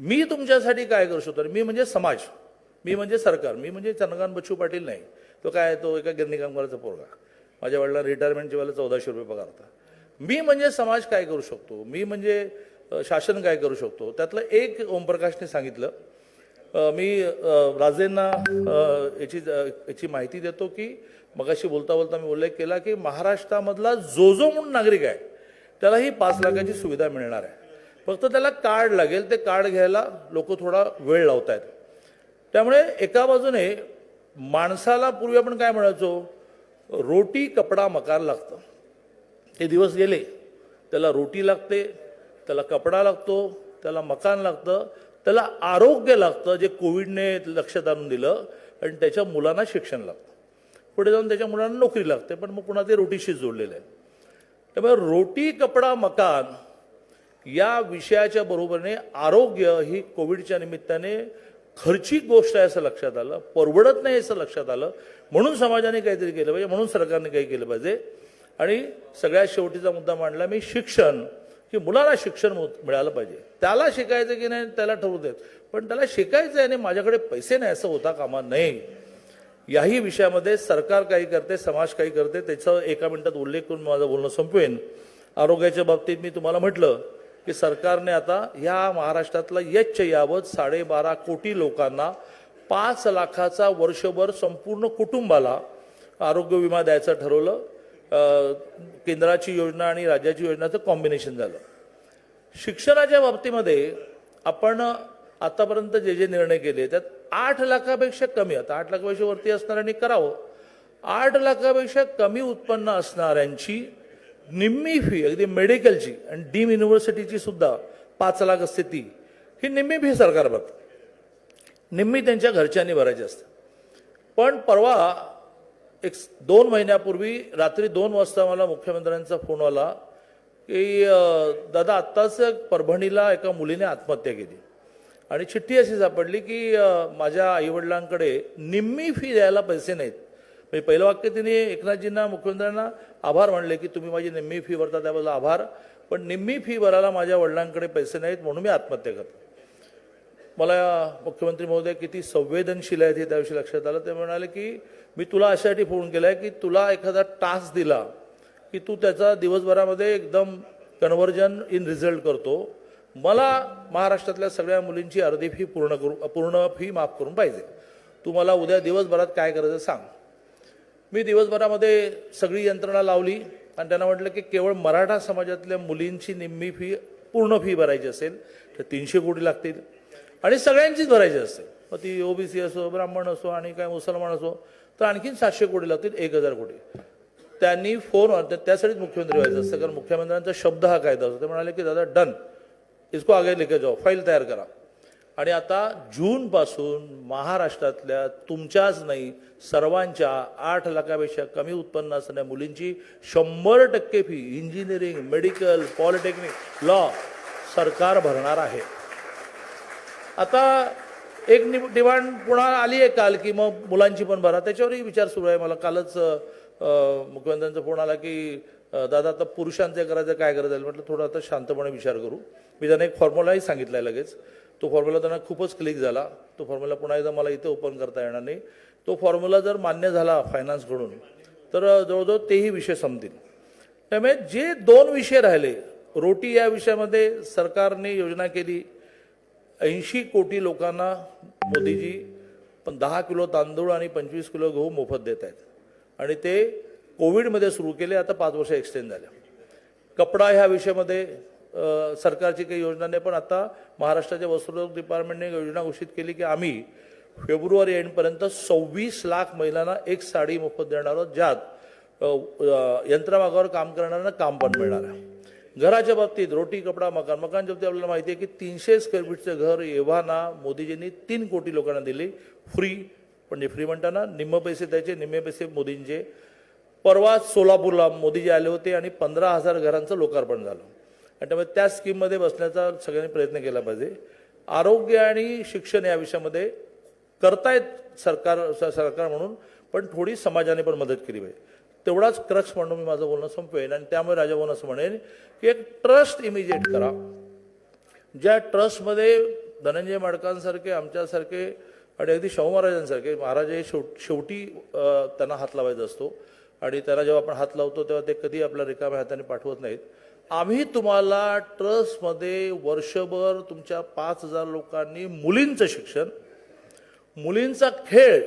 मी तुमच्यासाठी काय करू शकतो? मी म्हणजे समाज. मी म्हणजे सरकार. मी म्हणजे चंद्रकांत बच्चू पाटील नाही. तो काय तो एका गिरणी कामगाराचा पोरगा. माझ्या वडिला रिटायरमेंटच्या वेळेला चौदाशे रुपये पगार होता. मी म्हणजे समाज काय करू शकतो? मी म्हणजे शासन काय करू शकतो? त्यातलं एक ओमप्रकाशने सांगितलं. मी राजेंना याची याची माहिती देतो की मगाशी बोलता बोलता मी उल्लेख केला की महाराष्ट्रामधला जो जो म्हणून नागरिक आहे त्याला ही पाच लाखाची सुविधा मिळणार आहे. फक्त त्याला कार्ड लागेल ते कार्ड घ्यायला लोक थोडा वेळ लावत आहेत त्यामुळे एका बाजूने माणसाला पूर्वी आपण काय म्हणायचो? रोटी कपडा मकार लागतं. ते दिवस गेले त्याला रोटी लागते त्याला कपडा लागतो त्याला मकान लागतं त्याला आरोग्य लागतं जे कोविडने लक्षात आणून दिलं आणि त्याच्या मुलांना शिक्षण लागतं. पुढे जाऊन त्याच्या मुलांना नोकरी लागते पण मग पुन्हा ते रोटीशी जोडलेलं आहे. त्यामुळे रोटी कपडा मकान या विषयाच्या बरोबरीने आरोग्य ही कोविडच्या निमित्ताने खर्चिक गोष्ट आहे असं लक्षात आलं परवडत नाही असं लक्षात आलं. म्हणून समाजाने काहीतरी केलं पाहिजे म्हणून सरकारने काही केलं पाहिजे. आणि सगळ्यात शेवटीचा मुद्दा मांडला मी शिक्षण. की मुलाला शिक्षण मिळालं पाहिजे. त्याला शिकायचं की नाही त्याला ठरवू देत. पण त्याला शिकायचं आहे आणि माझ्याकडे पैसे नाही असं होता कामा नये. याही विषयामध्ये सरकार काही करते समाज काही करते त्याचा एका मिनिटात उल्लेख करून माझं बोलणं संपवेन आरोग्याच्या बाबतीत मी तुम्हाला म्हटलं की सरकारने आता ह्या महाराष्ट्रातला यच्च यावत साडेबारा कोटी लोकांना पाच लाखाचा वर्षभर संपूर्ण कुटुंबाला आरोग्य विमा द्यायचं ठरवलं. केंद्राची योजना आणि राज्याची योजनाचं कॉम्बिनेशन झालं. शिक्षणाच्या बाबतीमध्ये आपण आतापर्यंत जे जे निर्णय केले त्यात आठ लाखापेक्षा कमी आता आठ लाखापेक्षा वरती असणाऱ्यांनी करावं. आठ लाखापेक्षा कमी उत्पन्न असणाऱ्यांची निम्मी फी अगदी मेडिकलची आणि डीम युनिव्हर्सिटीची सुद्धा पाच लाख असते ती. ही निम्मी फी सरकार भरतं. निम्मी त्यांच्या घरच्यांनी भरायची असते. पण परवा एक दोन महिन्यापूर्वी रात्री दोन वाजता मला मुख्यमंत्र्यांचा फोन आला की दादा आत्ताच परभणीला एका मुलीने आत्महत्या केली. आणि चिठ्ठी अशी सापडली की माझ्या आईवडिलांकडे निम्मी फी द्यायला पैसे नाहीत. म्हणजे पहिलं वाक्य तिने एकनाथजींना मुख्यमंत्र्यांना आभार मानले की तुम्ही माझी निम्मी फी भरता त्याबद्दल आभार. पण निम्मी फी भरायला माझ्या वडिलांकडे पैसे नाहीत म्हणून मी आत्महत्या करतो. मला मुख्यमंत्री महोदय किती संवेदनशील आहेत हे त्याविषयी लक्षात आलं. ते म्हणाले की मी तुला अशासाठी फोन केला आहे की तुला एखादा टास्क दिला की तू त्याचा दिवसभरामध्ये एकदम कन्व्हर्जन इन रिझल्ट करतो. मला महाराष्ट्रातल्या सगळ्या मुलींची अर्धी फी पूर्ण करू पूर्ण फी माफ करून पाहिजे. तू मला उद्या दिवसभरात काय करायचं सांग. मी दिवसभरामध्ये सगळी यंत्रणा लावली आणि त्यांना म्हटलं की केवळ मराठा समाजातल्या मुलींची निम्मी फी पूर्ण फी भरायची असेल तर तीनशे कोटी लागतील. आणि सगळ्यांचीच भरायची असते. मग ती ओबीसी असो ब्राह्मण असो आणि काय मुसलमान असो तर आणखीन सातशे कोटी लागतील एक हजार कोटी. त्यांनी फोन त्यासाठीच मुख्यमंत्री व्हायचं असतं कारण मुख्यमंत्र्यांचा शब्द हा कायदा असतो ते म्हणाले की दादा डन इसको आगे लेके जाओ. फाईल तयार करा. आणि आता जूनपासून महाराष्ट्रातल्या तुमच्याच नाही सर्वांच्या आठ लाखापेक्षा कमी उत्पन्न असणाऱ्या मुलींची शंभर टक्के fee engineering medical polytechnic law सरकार भरणार आहे. आता एक नि- डिमांड पुन्हा आली आहे काल की मग मुलांची पण भरा. त्याच्यावरही विचार सुरू आहे. मला कालच मुख्यमंत्र्यांचा फोन आला की दादा आता पुरुषांचे करायचं काय करायचं? म्हटलं थोडं आता शांतपणे विचार करू. मी त्यांना एक फॉर्म्युलाही सांगितला आहे लगेच. तो फॉर्म्युला त्यांना खूपच क्लिक झाला. तो फॉर्म्युला पुन्हा एकदा मला इथे ओपन करता येणार नाही. तो फॉर्म्युला जर मान्य झाला फायनान्सकडून तर जवळजवळ तेही विषय संपतील. त्यामुळे जे दोन विषय राहिले रोटी या विषयामध्ये सरकारने योजना केली. ऐंशी कोटी लोकांना मोदीजी पण दहा किलो तांदूळ आणि पंचवीस किलो गहू मोफत देत आहेत. आणि ते कोविडमध्ये सुरू केले आता पाच वर्ष एक्सटेंड झाल्या. कपडा ह्या विषयामध्ये सरकारची काही योजना नाही पण आता महाराष्ट्राच्या वस्त्रोद्योग डिपार्टमेंटने योजना घोषित केली की आम्ही फेब्रुवारी एंडपर्यंत सव्वीस लाख महिलांना एक साडी मोफत देणार आहोत ज्यात यंत्रमागावर काम करणाऱ्यांना काम पण मिळणार आहे. घराच्या बाबतीत रोटी कपडा मकान मकानच्या बाबतीत आपल्याला माहिती आहे की तीनशे स्क्वेअर फीटचं घर एव्हाना मोदीजींनी तीन कोटी लोकांना दिले फ्री म्हणजे फ्री म्हणताना निम्म पैसे द्यायचे निम्मे पैसे मोदींचे. परवा सोलापूरला मोदीजी आले होते आणि पंधरा हजार घरांचं लोकार्पण झालं. आणि त्यामुळे त्या स्कीममध्ये बसण्याचा सगळ्यांनी प्रयत्न केला पाहिजे. आरोग्य आणि शिक्षण या विषयामध्ये करतायत सरकार सरकार म्हणून पण थोडी समाजाने पण मदत केली पाहिजे. तेवढाच क्रक्स म्हणून मी माझं बोलणं संपवेन आणि त्यामुळे राजाभाऊन असं म्हणेन की एक ट्रस्ट इमिजिएट करा. ज्या ट्रस्टमध्ये धनंजय माडकांसारखे आमच्यासारखे आणि अगदी शाहू महाराजांसारखे महाराज हे शेव शेवटी त्यांना हात लावायचा असतो. आणि त्यांना जेव्हा आपण हात लावतो तेव्हा ते कधी आपल्या रिकाम्या हाताने पाठवत नाहीत. आम्ही तुम्हाला ट्रस्टमध्ये वर्षभर तुमच्या पाच हजार लोकांनी मुलींचं शिक्षण मुलींचा खेळ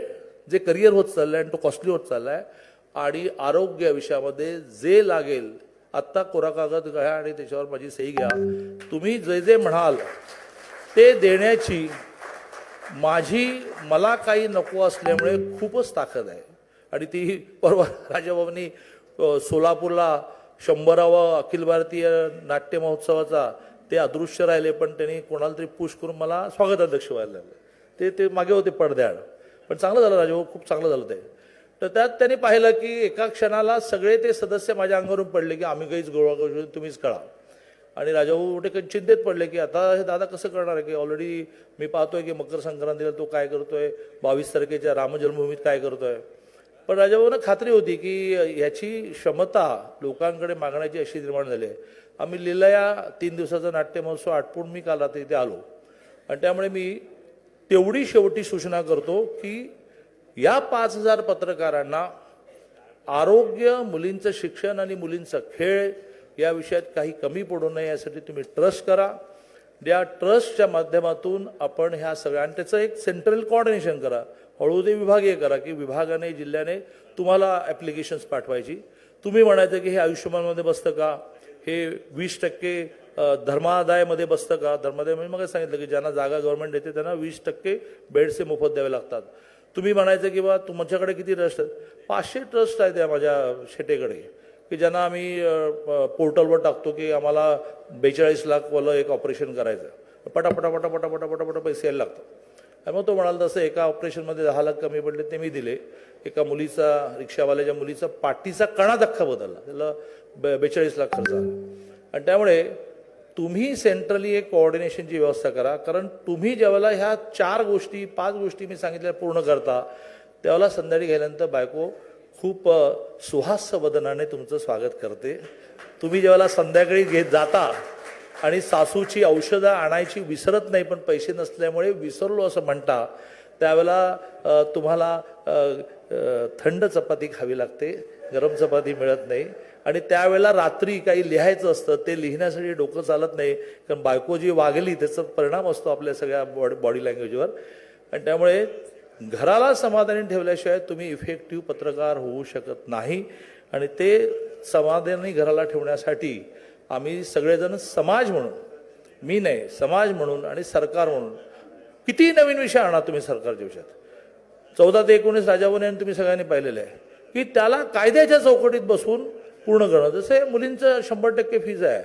जे करिअर होत चाललंय आणि तो कॉस्टली होत चाललाय आणि आरोग्य विषयामध्ये जे लागेल आत्ता कोरा कागद घ्या आणि त्याच्यावर माझी सही घ्या. तुम्ही जे जे म्हणाल ते देण्याची माझी मला काही नको असल्यामुळे खूपच ताकद आहे. आणि ती परवा राजाबाबांनी सोलापूरला शंभरावा अखिल भारतीय नाट्य महोत्सवाचा ते अदृश्य राहिले पण त्यांनी कोणाला तरी पुश करून मला स्वागताध्यक्ष व्हायला लागले. ते ते मागे होते पडद्याआड. पण चांगलं झालं राजाभाऊ खूप चांगलं झालं ते. तर त्यात त्यांनी पाहिलं की एका क्षणाला सगळे ते सदस्य माझ्या अंगावरून पडले की आम्ही काहीच गोळा करू तुम्हीच कळा आणि राजाभाऊ मोठे काही चिंतेत पडले की आता हे दादा कसं करणार आहे? की ऑलरेडी मी पाहतोय की मकर संक्रांतीला तो काय करतोय? बावीस तारखेच्या रामजन्मभूमीत काय करतोय? पण राजाभाऊना खात्री होती की ह्याची क्षमता लोकांकडे मागण्याची अशी निर्माण झाली आहे. आम्ही लिलया तीन दिवसाचा नाट्य महोत्सव आटपून मी काल रात्री इथे आलो. आणि त्यामुळे मी तेवढी शेवटी सूचना करतो की या पाच हजार पत्रकारांना आरोग्य मुलींचं शिक्षण आणि मुलींचा खेळ या विषयात काही कमी पडू नये यासाठी तुम्ही ट्रस्ट करा. या ट्रस्टच्या माध्यमातून आपण ह्या सगळ्या आणि त्याचं एक सेंट्रल कॉर्डिनेशन करा. हळूहळू ते विभागीय करा की विभागाने जिल्ह्याने तुम्हाला ॲप्लिकेशन्स पाठवायची. तुम्ही म्हणायचं की हे आयुष्यमानमध्ये बसतं का? हे वीस टक्के धर्मादायमध्ये बसतं का? धर्मादाय म्हणजे मग सांगितलं की ज्यांना जागा गव्हर्नमेंट देते त्यांना वीस टक्के बेड्सचे मोफत द्यावे लागतात. तुम्ही म्हणायचं की बा तुमच्याकडे किती ट्रस्ट आहेत? पाचशे ट्रस्ट आहेत या माझ्या शेटेकडे. की ज्यांना आम्ही पोर्टलवर टाकतो की आम्हाला बेचाळीस लाखवालं एक ऑपरेशन करायचं. पटापटा पटापटा पटापटा पटा पैसे यायला लागतात. आणि मग तो म्हणाल तसं एका ऑपरेशनमध्ये दहा लाख कमी पडले ते मी दिले. एका मुलीचा रिक्षावाल्याच्या मुलीचा पाठीचा कणा धक्का बदलला. त्याला बे बेचाळीस लाख खर्च आला. आणि त्यामुळे तुम्ही सेंट्रली एक कोऑर्डिनेशनची व्यवस्था करा. कारण तुम्ही ज्यावेळेला ह्या चार गोष्टी पाच गोष्टी मी सांगितल्या पूर्ण करता त्यावेळेला संध्याकाळी गेल्यानंतर बायको खूप सुहास्य वदनाने तुमचं स्वागत करते. तुम्ही ज्यावेळेला संध्याकाळी घेत जाता आणि सासूची औषधं आणायची विसरत नाही पण पैसे नसल्यामुळे विसरलो असं म्हणता त्यावेळेला तुम्हाला थंड चपाती खावी लागते गरम चपाती मिळत नाही. आणि त्यावेळेला रात्री काही लिहायचं असतं ते लिहिण्यासाठी डोकं चालत नाही कारण बायको जी वागली त्याचा परिणाम असतो आपल्या सगळ्या बॉडी बॉडी लँग्वेजवर. आणि त्यामुळे घराला समाधानी ठेवल्याशिवाय तुम्ही इफेक्टिव्ह पत्रकार होऊ शकत नाही. आणि ते समाधानी घराला ठेवण्यासाठी आम्ही सगळेजण समाज म्हणून मी नाही समाज म्हणून आणि सरकार म्हणून किती नवीन विषय आणा तुम्ही सरकारच्या विषयात चौदा ते एकोणीस राजावने तुम्ही सगळ्यांनी पाहिलेलं आहे. की त्याला कायद्याच्या चौकटीत बसून पूर्ण करणं जसे मुलींचं शंभर टक्के फीज आहे.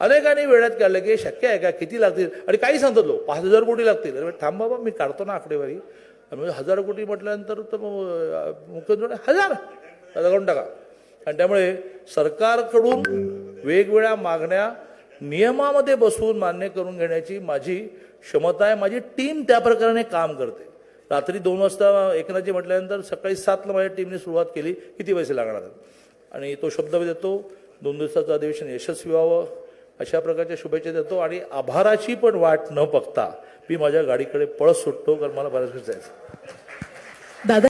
अनेकांनी वेळात काढलं की शक्य आहे का? किती लागतील? आणि काही सांगतात लोक पाच हजार कोटी लागतील. अरे थांब बाबा मी काढतो ना आकडेवारी. म्हणजे हजार कोटी म्हटल्यानंतर तर मुख्यमंत्री हजार. करून टाका. आणि त्यामुळे सरकारकडून वेगवेगळ्या मागण्या नियमामध्ये बसवून मान्य करून घेण्याची माझी क्षमता आहे. माझी टीम त्या प्रकारे काम करते. रात्री दोन वाजता एकनाथजी म्हटल्यानंतर सकाळी सातला माझ्या टीमने सुरुवात केली. किती पैसे लागणार आहेत? आणि तो शब्द मी देतो. दोन दिवसाचं अधिवेशन यशस्वी व्हावं. अशा प्रकारच्या शुभेच्छा देतो. आणि आभाराची पण वाट न बघता मी माझ्या गाडीकडे पळत सुटतो कारण मला बऱ्याच वेळ जायचं दादा